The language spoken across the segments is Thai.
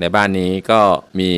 ในบ้านนี้ก็มี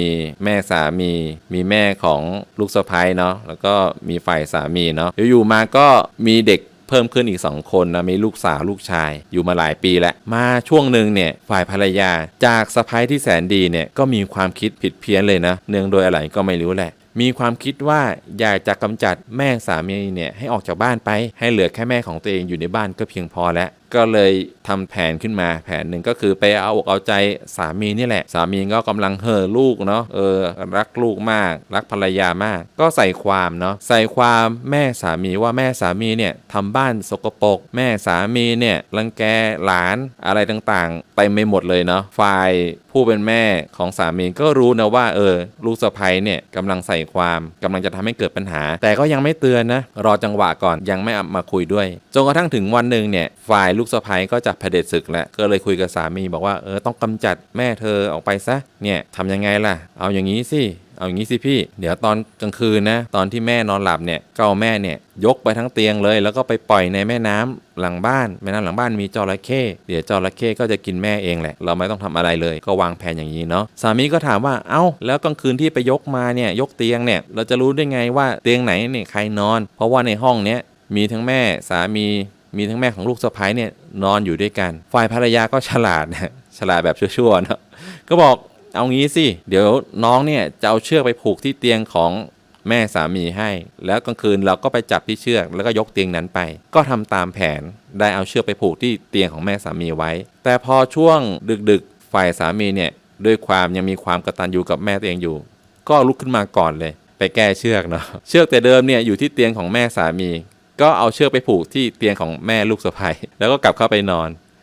แม่สามี มีแม่ของลูกสะพ้ยเนาะแล้วก็มีฝ่ายสามีเนาะอยู่ๆมาก็มีเด็กเพิ่มขึ้นอีก 2 คนนะมีลูกสาวลูกชายอยู่มาหลายปีแล้วมาช่วงหนึ่งเนี่ยฝ่ายภรรยาจากสะพ้ยที่แสนดีเนี่ยก็มีความคิดผิดเพี้ยนเลยนะเนื่องโดยอะไรก็ไม่รู้แหละมีความคิดว่าอยากจะกำจัดแม่สามีเนี่ยให้ออกจากบ้านไป ให้เหลือแค่แม่ของตัวเองอยู่ในบ้านก็เพียงพอแล้ว ก็เลยทำแผนขึ้นมาแผนหนึ่งก็คือไปเอาอกเอาใจสามีนี่แหละ สามีก็กำลังเห่อลูกเนาะเออรักลูกมาก รักภรรยามาก ก็ใส่ความเนาะใส่ความแม่สามีว่าแม่สามีเนี่ยทำบ้านสกปรกแม่สามีเนี่ยรังแกหลานอะไรต่างๆไปไม่หมดเลยเนาะฝ่ายผู้เป็นแม่ของสามีก็รู้นะว่าเออลูกสะใภ้เนี่ยกำลังใส่ความกำลังจะทำให้เกิดปัญหา แต่ก็ยังไม่เตือนนะรอจังหวะก่อนยังไม่เอามาคุยด้วยจนกระทั่งถึงวันหนึ่งเนี่ยฝ่ายลููกสะใภ้ก็จะเผด็จศึกแล้วก็เลยคุยกับสามีบอกว่าเออต้องกำจัดแม่เธอออกไปซะเนี่ยทำยังไงล่ะ เอาอย่างนี้สิเอาอย่างนี้สิพี่ เดี๋ยวตอนกลางคืนนะ ตอนที่แม่นอนหลับเนี่ยก็เอาแม่เนี่ยยกไปทั้งเตียงเลย แล้วก็ไปปล่อยในแม่น้ำหลังบ้าน แม่น้ำหลังบ้านมีจระเข้เดี๋ยวจระเข้ก็จะกินแม่เองแหละ เราไม่ต้องทำอะไรเลยก็วางแผนอย่างนี้เนาะสามีก็ถามว่าเอ้า แล้วกลางคืนที่ไปยกมาเนี่ยยกเตียงเนี่ยเราจะรู้ได้ไงว่าเตียงไหนเนี่ยใครนอน เพราะว่าในห้องเนี้ยมีทั้งแม่สามี มีทั้งแม่ของลูกสะใภ้เนี่ยนอนอยู่ด้วยกัน ฝ่ายภรรยาก็ฉลาดนะฉลาดแบบชั่วๆเนาะก็บอกเอางี้สิ เดี๋ยวน้องเนี่ยจะเอาเชือกไปผูกที่เตียงของแม่สามีให้ แล้วกลางคืนเราก็ไปจับที่เชือกแล้วก็ยกเตียงนั้นไป ก็ทำตามแผนได้เอาเชือกไปผูกที่เตียงของแม่สามีไว้ แต่พอช่วงดึกๆ ฝ่ายสามีเนี่ยด้วยความยังมีความกระตัญญูกับแม่ตัวเองอยู่ ก็ลุกขึ้นมาก่อนเลย ไปแก้เชือกเนาะเชือกแต่เดิมเนี่ยอยู่ที่เตียงของแม่สามี ก็เอาเชือกไปผูกที่เตียงของแม่ลูกสะใภ้แล้วก็กลับเข้าไปนอน